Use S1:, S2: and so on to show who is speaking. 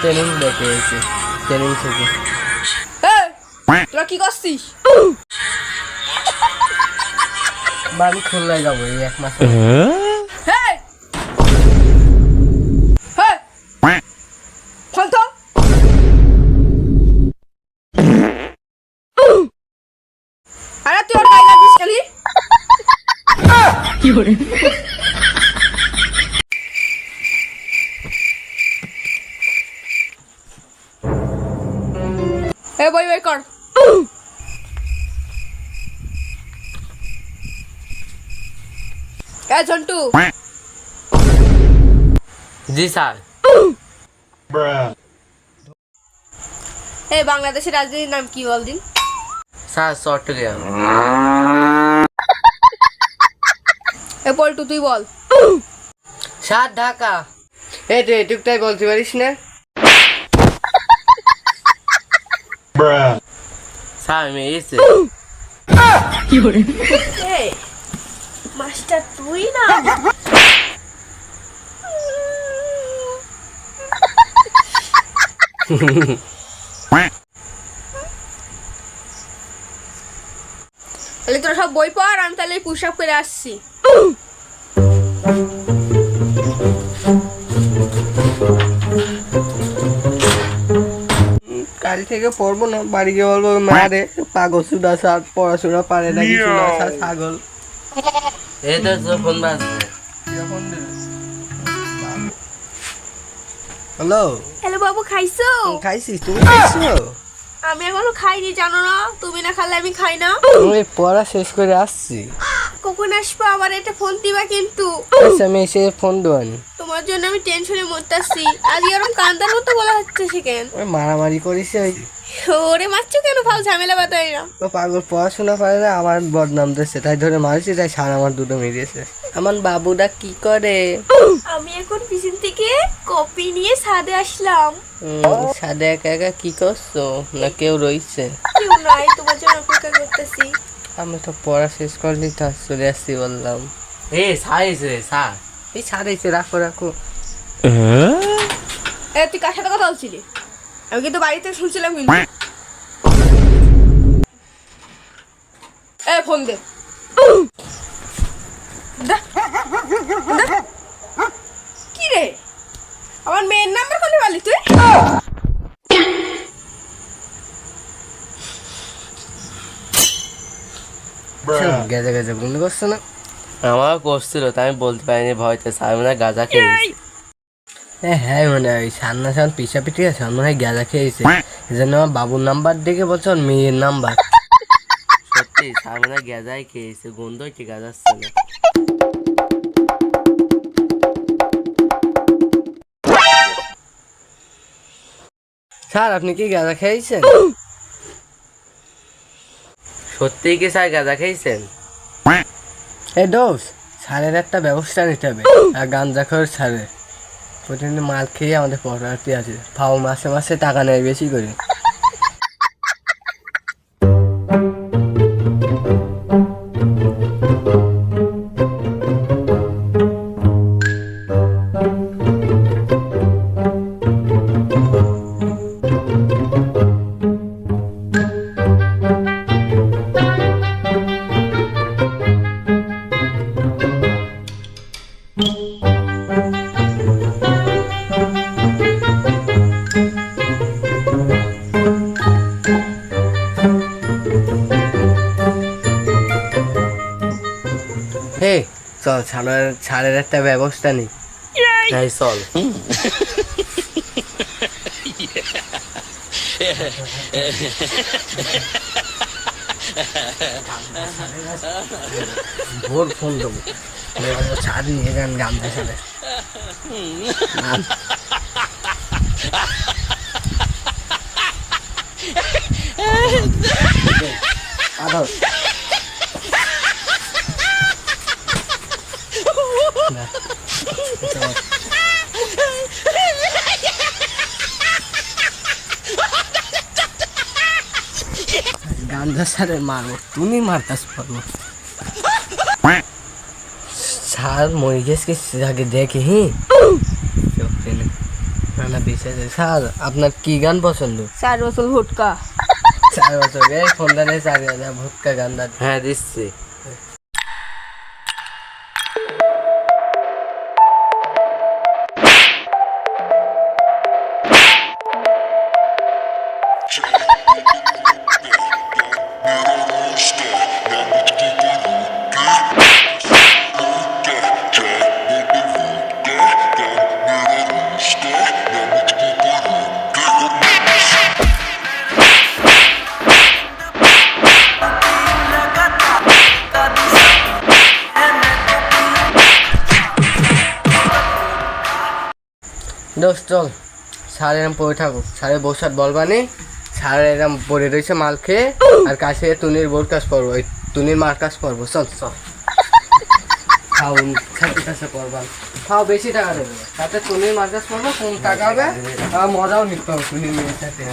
S1: Training দেখে এসে training থেকে।
S2: তোরা কি করছিস?
S1: আমি খুলনায় যাব এই এক মাস!
S2: হেই! তো। আরে তুই ওর গায়ে লাগিস খালি? এ বই বই কর। এ ঝন্টু।
S1: জি স্যার।
S2: এই বাংলাদেশের রাজধানীর নাম কি বল দিন?
S1: স্যার চট্টগ্রাম।
S2: এ পল্টু তুই বল।
S1: স্যার ঢাকা। এই তো এটুকটাই বলতে পারিস না? স্যার আমি এসে
S2: এই মাস্টার তুই না তাহলে তোরা সব বই পড় আমি তাহলে পুশ আপ করে আসছি
S1: থেকে পড়ব না বাড়ি গিয়ে বলব মারে পাগল সুদা স্যার পড়াশোনা পারে না কিছু না ছাগল। এই তো ফোন বাজছে। হ্যালো?
S2: হ্যালো বাবু খাইছো?
S1: খাইছিস তুমি খাইছো?
S2: আমি এখনও খাইনি জানো না? তুমি না খালে আমি খাই না।
S1: আমি পড়া শেষ করে আসছি।
S2: কখন আসব? আবার এটা ফোন দিবা কিন্তু।
S1: আচ্ছা আমি এসে ফোন দেওয়ানি।
S2: তোমার জন্য আমি টেনশনে মরতাছি। আজকে এরকম কান্দার মতো বলা হচ্ছে সেকেন
S1: ওই মারামারি করিস ওই
S2: ওরে মারছো কেন? ফাল ঝামেলা বাতাই না
S1: ও পাগল পড়াশোনা করে না আমার বদনাম দিচ্ছে তাই ধরে মারিছি তাই সার আমার দুটো মেরিয়েছে আমার বাবুটা কি করে?
S2: আমি এখন পিছন থেকে কপি নিয়ে ছাদে আসলাম।
S1: সাদে একা একা কি করছ? না কেউ রইছে
S2: কেউ নাই তোমার জন্য অপেক্ষা করতেছি।
S1: আমি তো পড়া শেষ করলি তো চলে আসছি বললাম। এ সাইজ রে স্যার। এই সারাইছে রাখো রাখো।
S2: এ তুই কার সাথে কথা বলছিলি? আমি কিন্তু বাড়িতে শুনছিলাম কিন্তু। এ ফোন দে, দে। কি রে আমার মেয়ের নাম্বার কোনে পালি তুই
S1: গেজে গেজে বন্ধ করছ না? আমার করছিল তাই আমি বলতে পারিনি ভয়তে স্যার মনে হয় গাঁজা খেয়েছে। হ্যাঁ হ্যাঁ মনে হয় পিছা পিঠি আছে আমার মনে হয় গাঁজা খেয়েছে। আমার বাবুর নাম্বার দেখে বলছো ওর মেয়ের নাম্বার। সত্যি স্যার মনে হয় গাঁজাই খেয়েছে গন্ধ কি গাঁজাচ্ছে না। স্যার আপনি কি গাঁজা খেয়েছেন? সত্যি কি স্যার গাঁজা খেয়েছেন এ দোষ স্যারের একটা ব্যবস্থা নিতে হবে। আর গাঞ্জা খোর স্যারের। প্রতিদিন মাল খেয়ে আমাদের পড়াতে আছে ফাও মাসে মাসে টাকা নেয় বেশি করে। চল ছাড়ের ছাড়ের একটা ব্যবস্থা নেই হ্যাঁ চল। ভোর ফোন দেবো। ছাড় নিয়ে যান গামছা সাথে আধর গান্ধা সারে মারবো তুমি মারতাস পারব সার মরে গেছে আগে দেখে হি না না বেশি আছে স্যার আপনার কি গান পছন্দ
S2: চার বছর ভুটকা
S1: চার বছর এই ফোনটা নিয়ে চার হাজার ভুটকা গান দাঁড়
S3: হ্যাঁ দিচ্ছি
S1: দোস্ত চল। স্যার এরম পড়ে থাকুক। স্যারের বসাত বলবানি স্যার এরম পড়ে রয়েছে মাল খেয়ে। আর কাছে তুনির বোর কাজ পড়ব। ওই তুনির মার কাজ পড়ব। চল চল। খাউন ছাত্রের কাছে পড়বান খাও, বেশি টাকা দেবে। তাতে তুনির মার কাজ পড়ব কম টাকা হবে? আর মজাও নিতে হবে তুনির মেয়ের সাথে।